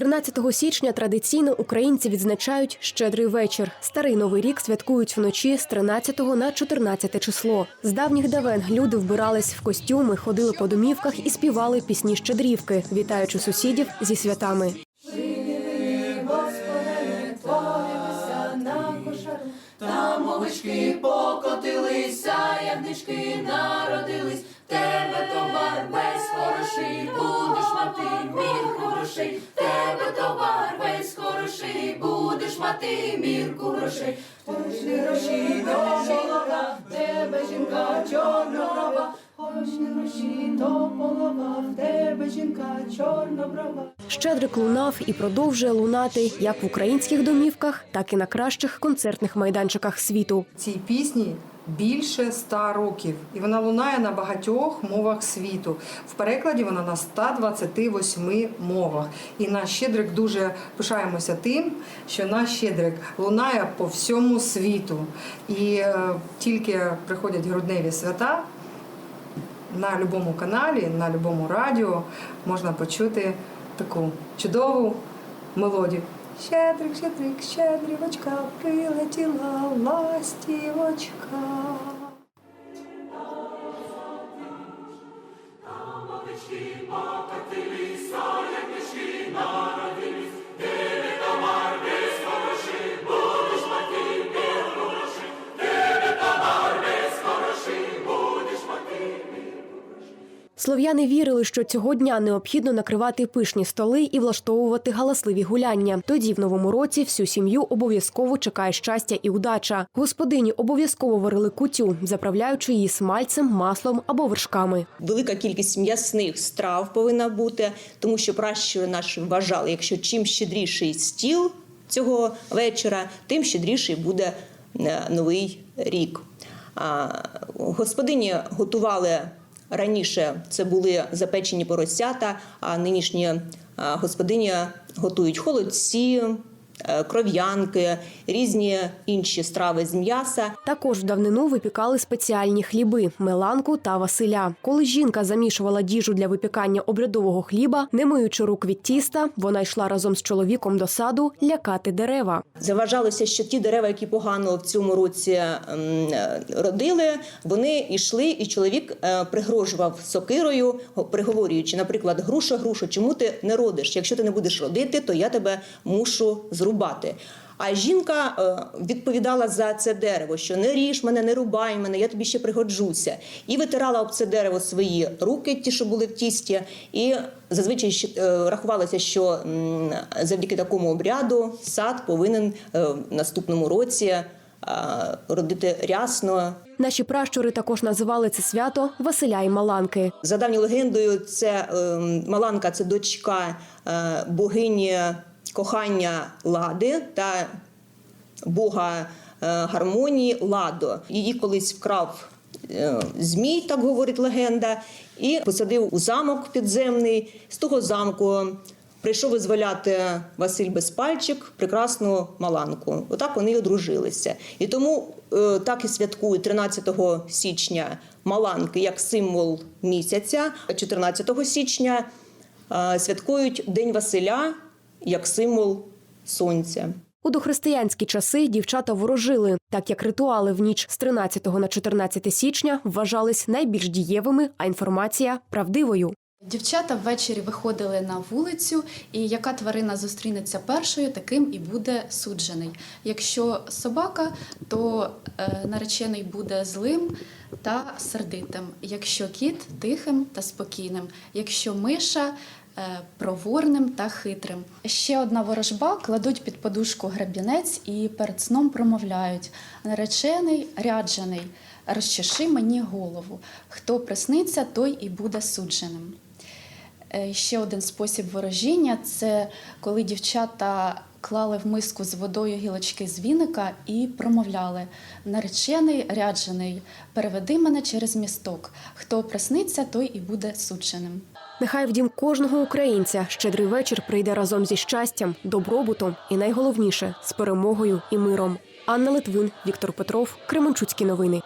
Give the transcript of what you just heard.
13 січня традиційно українці відзначають щедрий вечір. Старий новий рік святкують вночі з 13 на 14 число. З давніх давен люди вбирались в костюми, ходили по домівках і співали пісні щедрівки, вітаючи сусідів зі святами. Там овечки покотилися, ягнички народились, тебе товар весь хороший, будеш мати мірку грошей. Пошли гроші до голова, в тебе жінка чорноброва, не гроші до голова, в тебе жінка чорноброва. Щедрик лунав і продовжує лунати як в українських домівках, так і на кращих концертних майданчиках світу. Цій пісні більше ста років, і вона лунає на багатьох мовах світу. В перекладі вона на 128 мовах. І наш щедрик дуже пишаємося тим, що наш щедрик лунає по всьому світу. І е, тільки приходять грудневі свята. На будь-якому каналі, на будь-якому радіо можна почути таку чудову мелодію. Щедрик, щедрик, щедрівочка, прилетіла ластівочка. Слов'яни вірили, що цього дня необхідно накривати пишні столи і влаштовувати галасливі гуляння. Тоді, в новому році, всю сім'ю обов'язково чекає щастя і удача. Господині обов'язково варили кутю, заправляючи її смальцем, маслом або вершками. Велика кількість м'ясних страв повинна бути, тому що пращури наші вважали, якщо чим щедріший стіл цього вечора, тим щедріший буде е, новий рік. Господині готували раніше це були запечені поросята, а нинішні господині готують холодці, кров'янки, різні інші страви з м'яса. Також в давнину випікали спеціальні хліби меланку та василя. Коли жінка замішувала діжу для випікання обрядового хліба, не миючи рук від тіста, вона йшла разом з чоловіком до саду лякати дерева. Заважалося, що ті дерева, які погано в цьому році ем, е, родили, вони йшли, і чоловік е, пригрожував сокирою, го- приговорюючи, наприклад, груша, груша, чому ти не родиш? Якщо ти не будеш родити, то я тебе мушу зрубати. А жінка е, відповідала за це дерево, що не ріж мене, не рубай мене, я тобі ще пригоджуся. І витирала об це дерево свої руки, ті, що були в тісті, і зазвичай е, рахувалося, що завдяки такому обряду сад повинен е, в наступному році родити рясно. Наші пращури також називали це свято Василя і Маланки. За давньою легендою, це е, Маланка це дочка богині кохання Лади та бога е, гармонії Ладо. Її колись вкрав е, змій, так говорить легенда, і посадив у замок підземний. З того замку прийшов визволяти Василь Безпальчик прекрасну Маланку. Отак вони й одружилися. І тому е, так і святкують 13 січня Маланки як символ місяця, 14 січня святкують День Василя як символ сонця. У дохристиянські часи дівчата ворожили, так як ритуали в ніч з 13 на 14 січня вважались найбільш дієвими, а інформація правдивою. Дівчата ввечері виходили на вулицю, і яка тварина зустрінеться першою, таким і буде суджений. Якщо собака, то е, наречений буде злим та сердитим. Якщо кіт тихим та спокійним. Якщо миша проворним та хитрим. Ще одна ворожба кладуть під подушку грабінець і перед сном промовляють: наречений, ряджений, розчеши мені голову. Хто присниться, той і буде судженим. Е, Ще один спосіб ворожіння це коли дівчата клали в миску з водою гілочки з віника і промовляли: наречений, ряджений, переведи мене через місток. Хто присниться, той і буде судженим. Нехай в дім кожного українця щедрий вечір прийде разом зі щастям, добробутом і найголовніше з перемогою і миром. Анна Литвин, Віктор Петров, Кременчуцькі новини.